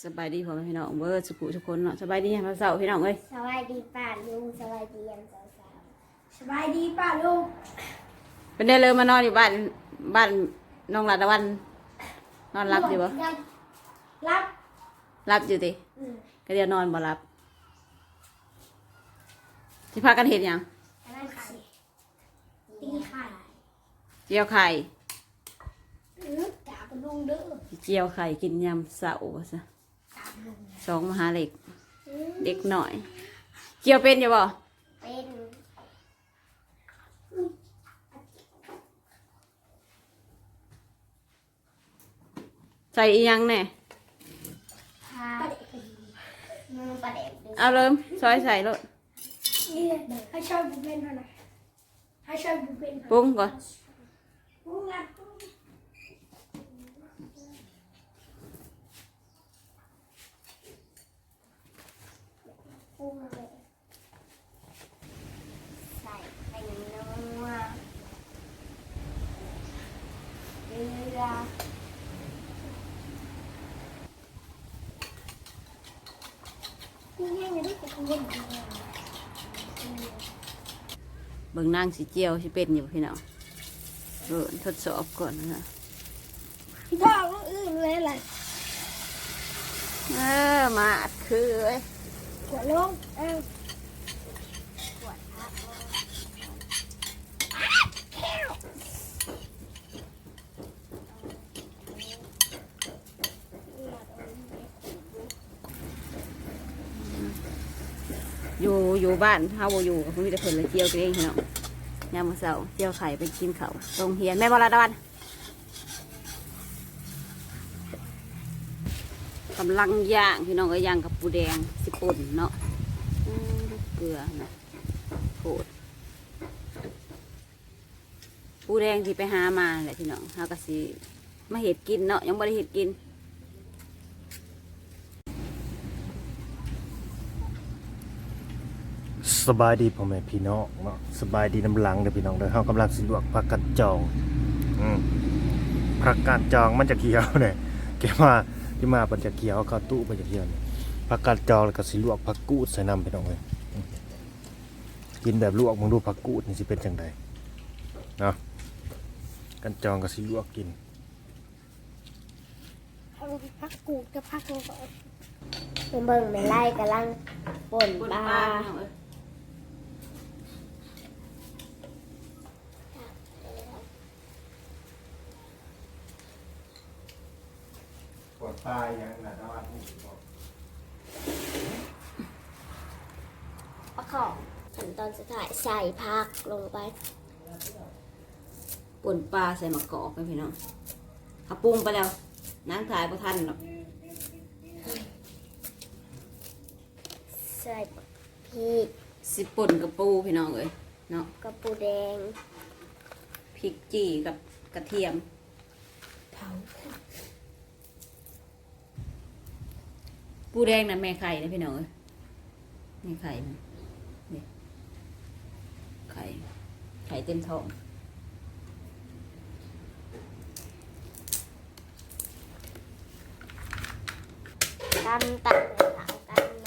สบายดีพ่อแม่พี่น้องเบอร์สุขุทุกคนเนาะสบายดียามเสาร์พี่น้องเอ้ยสวัสดีป้าลุงสวัสดียังสาวสาวสบายดีป้าลุงเป็นได้เลยมานอนอยู่บ้านบ้านน้องรัตวัน นอนรับอยู่บ่ยังรับรับอยู่ติอืมก็เดี๋ยวนอนบ่รับที่พากันเห็นยังอันนั้นไข่ตีไข่เจียวไข่อือจ่าปลุงเด้อเจียวไข่กินยำเสาร์ว่าซะจ่าปลุง สองมหาเหล็กอืมเด็กหน่อยเจียวเป็นอยู่บ่เป็นใส่อีหยังแน่พามือประเด็กดูเอาเริ่มซอยใส่รถนี่ให้ชอบบุเป็นเท่านั้นให้ชอบบุเป็นปรุงก่อนปรุงอะ ปรุงเลยใส่เป็นนัวเกลือ นี่แห้ง เลยที่ผมเป็นเบิ่งนางสีเจียวสิเป็นอยู่พี่น้องเออทดสอบก่อนนะพี่พ่อก็อื้อเลยแหละเออมาอัดคือเอ้ยหัวลงเออ อยู่อยู่บ้านเฮาบ่อยู่กับพี่แต่เพิ่นเลยเจียวตัวเองพี่น้องยามมื้อเช้าเจียวไข่ไปกินข้าวตรงเฮียนแม่บ่ละตะวันกำลังย่างพี่น้องก็ย่างกับปูแดงสิป่นเนาะเกลือนะโคตรปูแดงที่ไปหามาแหละพี่น้องเฮาก็สิมาเห็ดกินเนาะยังบ่ได้เห็ดกิน สบายดีพ่อแม่พี่น้องเนาะสบายดีน้ำหลังเด้อพี่น้องเด้อเฮากำลังสิลวกผักกัดจองอืมผักกัดจองมันจะเขียวเนี่ยแกมาที่มาปันจะเขียวเข้าตู้ปันจะเขียวเนี่ยผักกัดจองแล้วก็สิลวกผักกูดใส่น้ำพี่น้องเลยอืมกินแบบลวกมึงดูผักกูดนี่สิเป็นจังไดเนาะกันจองก็สิลวกกินเอาพักกูดกับพักลงก่อนเบิ่งไม่ไล่กำลังป่นป่นปปลา ลาพี่น้องเอ้ยปวดตายยังนะตะวันประกอบขั้นตอนสุดท้ายใส่ผักลงไปป่นปลาใส่มะกอกไปพี่น้องเขาปรุงไปแล้วนางถ่ายประทันหรอกใส่พริกสิป่นกับปูพี่น้องเอ้ยเนาะกระปูแดงพริกจี่กับกระเทียมเผา ปูแดงนะแม่ไข่นะพี่น้องเอ้ยแม่ไข่มันนี่ไข่ ไข่เต็มท้องกันตักเลยค่ะกันม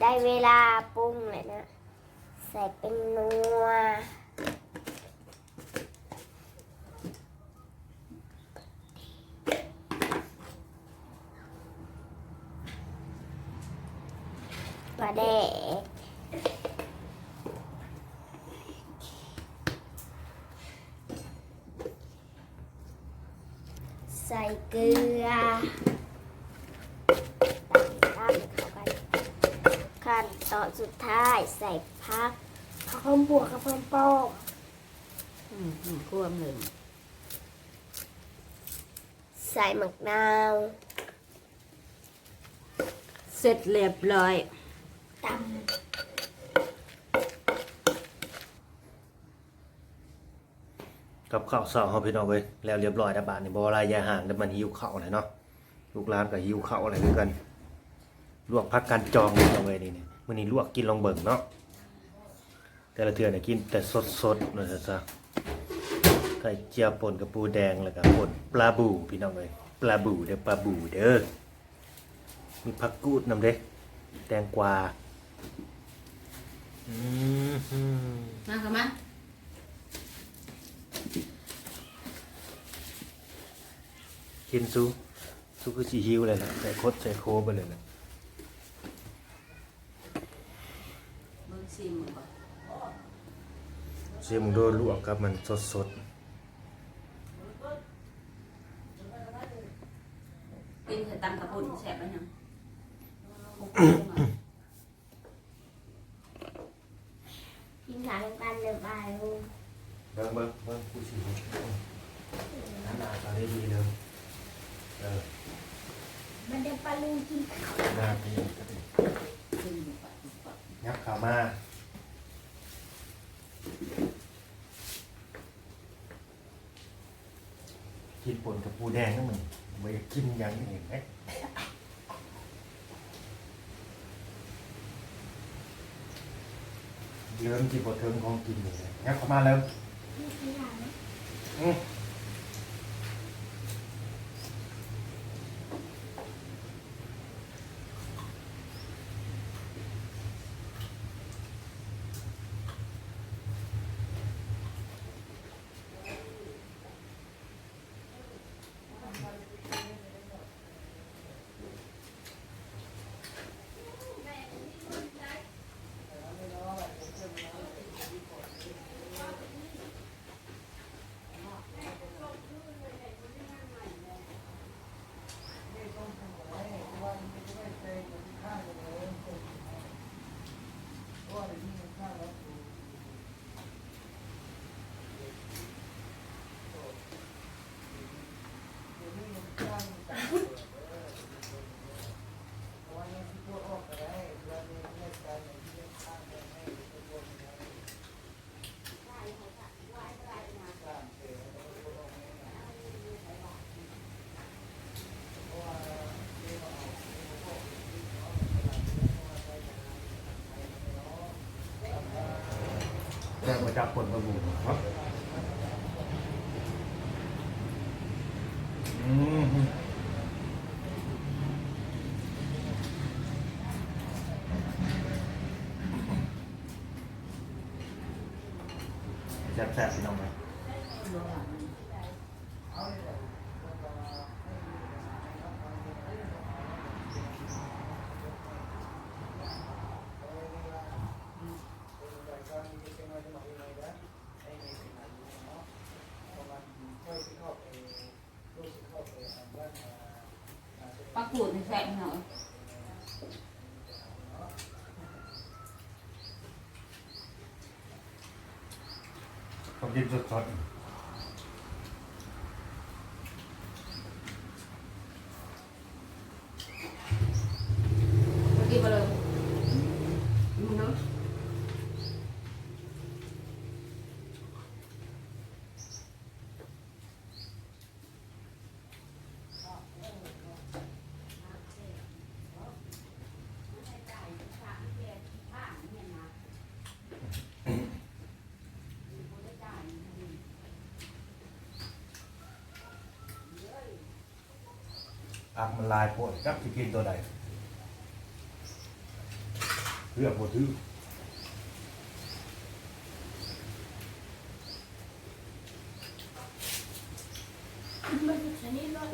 ได้เวลาปรุงเลยนะ ใส่เป็นนัว แดกใส่เกลือตักข้าวเข้ากันขั้นตอนสุดท้ายใส่พักผักหอมบวกกับหอมปอกอืมอืมคั่วหนึ่งใส่มะนาว เสร็จเรียบร้อย ตกับข้าวเช้าเฮาพี่น้องเว้ยแล้วเรียบร้อยแล้วบาดนี่บ่ว่าลายยาห่างแต่มันหิวข้าวเลยเนาะลูกหลานก็หิวข้าวอะไรคือกัน ลวกผักกันจองพี่น้องเว้ยนี่เนี่ยมื้อนี้ลวกกินลองเบิ่งเนาะแต่ละเทื่อเนี่ยกินแต่สดๆนั่นซะไข่เจียวป่นกับปูแดงแล้วก็ป่นปลาบูพี่น้องเอ้ยปลาบูเด้อปลาบูเด้อมีผักกูดนำเด้แตงกวา อืมฮึมาเข้ามากินซูซูคือสีหิวเลยนะใส่คดใส่โคไปเลยนะเบิ่งซิมมึงก่อนเสียมึงโดนลวกครับมันสดสดกินใส่ตำกระปุ่นแซ่บไปยัง กิน หลังกันเลยบาลุงเบิ้งเบิ้งเบิ้งกูสีหิวหน้าตาได้ดีเลยเออมันเด็กปลาลูกกินข้าวหน้าดีก็ดีซิมก่อนก่อนยับขามากินป่นกับปูแดงนั่นมึงไม่กินอย่างอื่นไหม เริ่มกินบทเทิงของกินเลยยับเข้ามาเริ่มนี่คือหลานอืม แรงมาจับผลประมูลครับอืมแซ่บๆพี่น้องไหม บ่หวาน ปลากูดนี่แซ่บหน่อย ผมกินสดๆ เมื่อกี้มาเลยมึงเนาะ อักมันลายโพดครับจะกินตัวใดเลือกบทถือ กินมันชนิดรส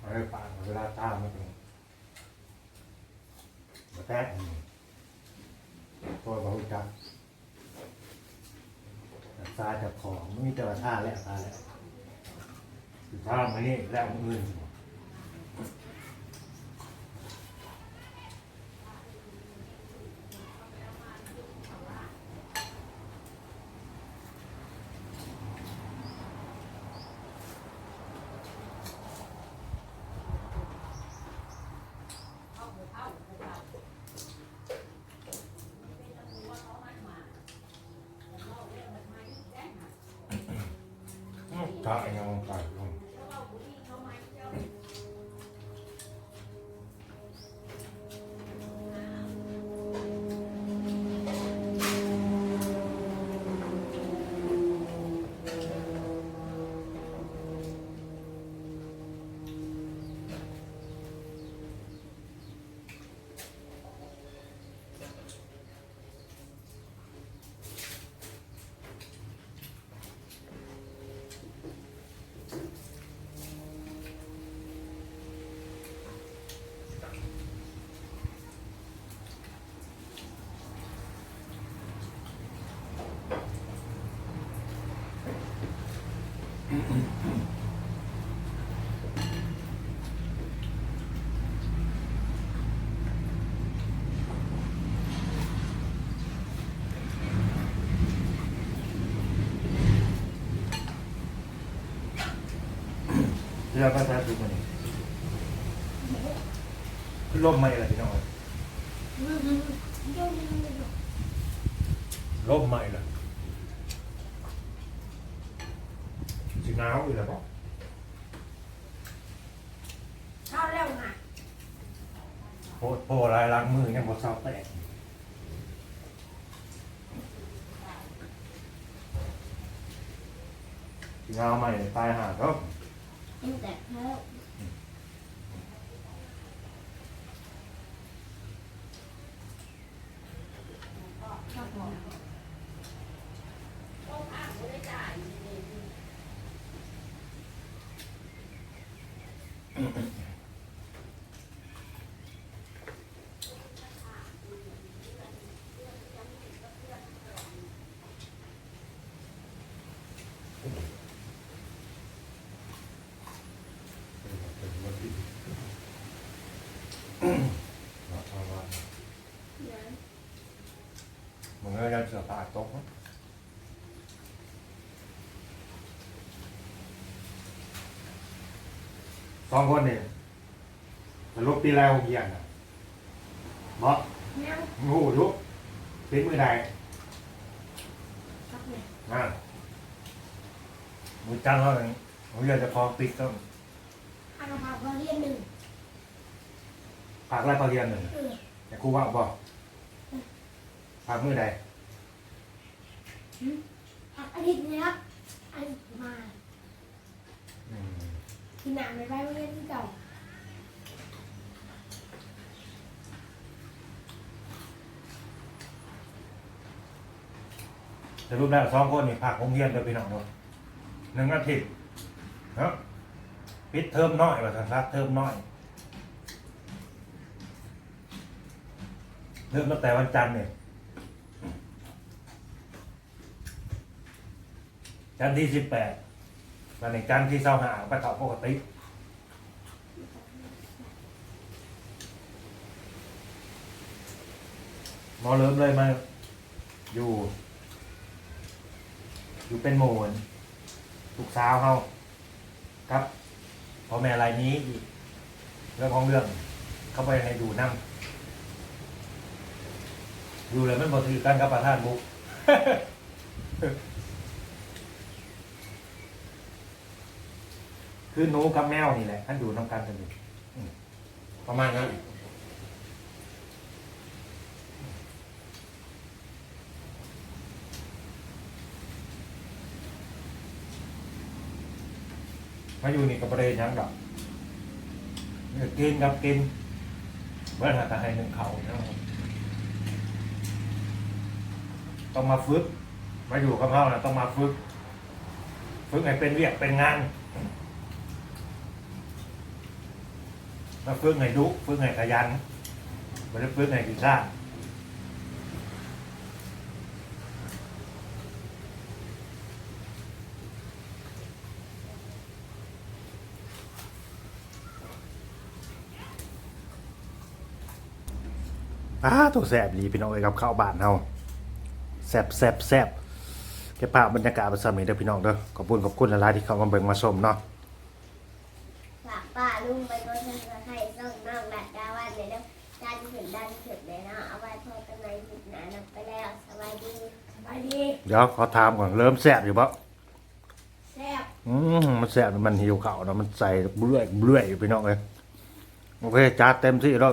เอาไว้ปาก เวลาตามมันเป็นมาแทกตัวเขาจักตาจับของไม่มีแต่ว่าท่าและตาแล้วคือท่ามานี่แล้วมืออื่น ข้าว เราก็ใช้ทุกวันนี้ขึ้นร่มไหมล่ะพี่น้องร่มไหมล่ะสิหนาวอยู่แล้วป่ะเข้าแล้วไงโพดโพลายล้างมือยังบดเศร้าแตกสิหนาวใหม่ตายหาก็ ตั้งแต่เพิ่มมึงก็ยังเสือปากตกนะ สองคนเนี่ยมันลุกตีแล้วเกียนนะบอสแมวงูลุกปิดมือใดครับเนี่ยนะมือจังแล้วนึงมือจะพอปิดก็อากาศพอเรียนหนึ่งปากไล่ตอนเรียนหนึ่งเออแต่ครูว่าบอกปากมือใด ผักอาทิตย์นี้ครับอันมาอืม กินนังไปไปเรียนที่เก่าแต่รูปแล้วสองคนนี่ภาคโรงเรียนเดียวพี่น้องเนาะหนึ่งอาทิตย์เนาะปิดเทอมน้อยว่าสันซักเทอมน้อยเริ่มตั้งแต่วันจันทร์เนี่ยจันทร์ที่สิบแปด วันนี้จันทร์ที่เสาหาไปเข้าปกติหมอเริ่มเลยมาอยู่ อยู่เป็นโมนลูกสาวเขาครับพ่อแม่รายนี้อีกเรื่องของเรื่อง เข้าไปให้ดูนั่งดูเลยมันบอถือกันกับประธานบุก คือหนูกับแมวนี่แหละท่านดูน้ำกันกันอยู่อืมประมาณนั้นมาอยู่นี่กับประเด็นยังดอกเนี่ยกินกับกินเมื่อหาตาให้หนึ่งเขานะครับต้องมาฝึกมาอยู่กับเขานะต้องมาฝึก ฝึกให้เป็นเวียกเป็นงาน มาฝึกให้ดุฝึกให้ขยันไม่ได้ฝึกให้กินซ่าอ้าตัวแสบดีพี่น้องเอ้ยกับข้าวบ้านเฮาแสบแสบแสบเก็บภาพบรรยากาศประสามีเด้อพี่น้องเด้อขอบคุณขอบคุณหลายๆที่เข้ามาเบิ่งมาชมเนาะฝากป้าลุงไปก็ท่านจะให้ ส่งน้องดัดดาวันเลยแล้วดันถึงดันถึงเลยเนาะเอาไว้พอกันในหยุดหนานับไปแล้วสบายดีสบายดีเดี๋ยวขอถามก่อนเริ่มแสบอยู่ปะแซ่บอืมมันแสบมันหิวข้าวเนาะมันใส่เบื่อยเบื่อยอยู่พี่น้องเลยโอเคจ้าเต็มที่แล้ว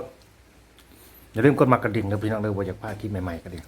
อย่าลืมกดมากระดิ่งนะพี่น้องเลยว่าอยากพลาดคลิปใหม่ๆกันดิ